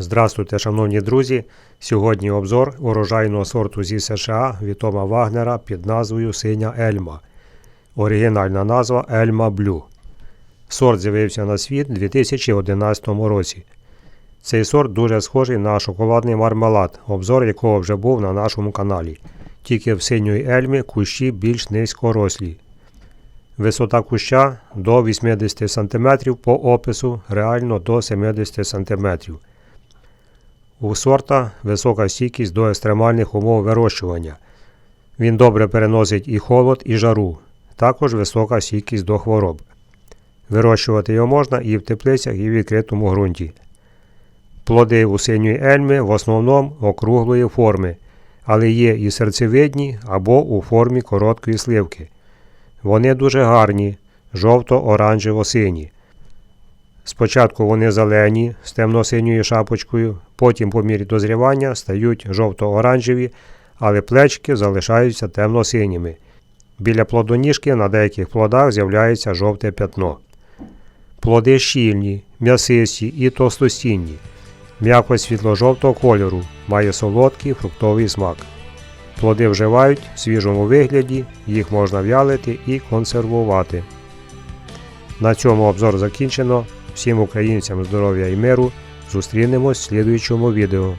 Здравствуйте, шановні друзі! Сьогодні обзор урожайного сорту зі США від Тома Вагнера під назвою Синя Ельма. Оригінальна назва Ельма Блю. Сорт з'явився на світ у 2011 році. Цей сорт дуже схожий на шоколадний мармелад, обзор якого вже був на нашому каналі. Тільки в синьої ельми кущі більш низькорослі. Висота куща до 80 см по опису, реально до 70 см. У сорта висока стійкість до екстремальних умов вирощування. Він добре переносить і холод, і жару. Також висока стійкість до хвороб. Вирощувати його можна і в теплицях, і в відкритому ґрунті. Плоди у синьої ельми в основному округлої форми, але є і серцевидні або у формі короткої сливки. Вони дуже гарні, жовто-оранжево-сині. Спочатку вони зелені з темно-синьою шапочкою, потім по мірі дозрівання стають жовто-оранжеві, але плечки залишаються темно-синіми. Біля плодоніжки на деяких плодах з'являється жовте пятно. Плоди щільні, м'ясисті і товстостінні. М'яко світло-жовтого кольору, має солодкий фруктовий смак. Плоди вживають в свіжому вигляді, їх можна вялити і консервувати. На цьому обзор закінчено. Всім українцям здоров'я і миру. Зустрінемось в слідуючому відео.